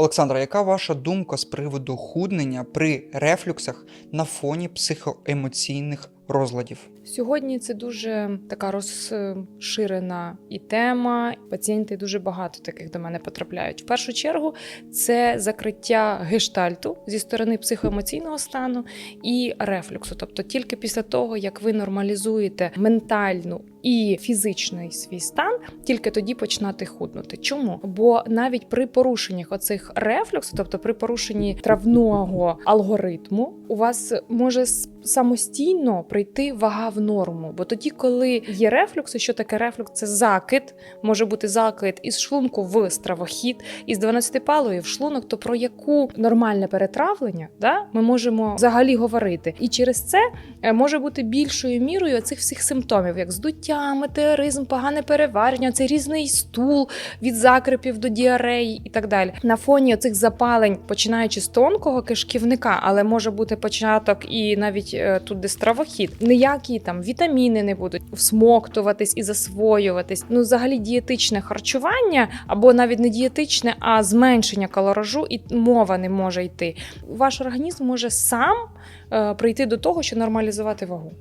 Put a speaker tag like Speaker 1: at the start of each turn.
Speaker 1: Олександра, яка ваша думка з приводу худнення при рефлюксах на фоні психоемоційних розладів?
Speaker 2: Сьогодні це дуже така розширена і тема. Пацієнти дуже багато таких до мене потрапляють. В першу чергу це закриття гештальту зі сторони психоемоційного стану і рефлюксу. Тобто, тільки після того, як ви нормалізуєте ментальну і фізичний свій стан, тільки тоді починати худнути. Чому? Бо навіть при порушеннях оцих рефлюксу, тобто при порушенні травного алгоритму, у вас може самостійно прийти вага в норму. Бо тоді, коли є рефлюкс, і що таке рефлюкс? Це закид, може бути закид із шлунку в стравохід, із 12-палої в шлунок, то про яку нормальне перетравлення да, ми можемо взагалі говорити. І через це е, може бути більшою мірою цих всіх симптомів, як здуття, метеоризм, погане переварення, цей різний стул від закрипів до діареї і так далі. На фоні цих запалень, починаючи з тонкого кишківника, але може бути початок і навіть е, тут, де стравохід, ніякі там вітаміни не будуть всмоктуватись і засвоюватись. Ну, взагалі, дієтичне харчування або навіть не дієтичне, а зменшення калоражу, і мова не може йти. Ваш організм може сам е, прийти до того, що нормалізувати вагу.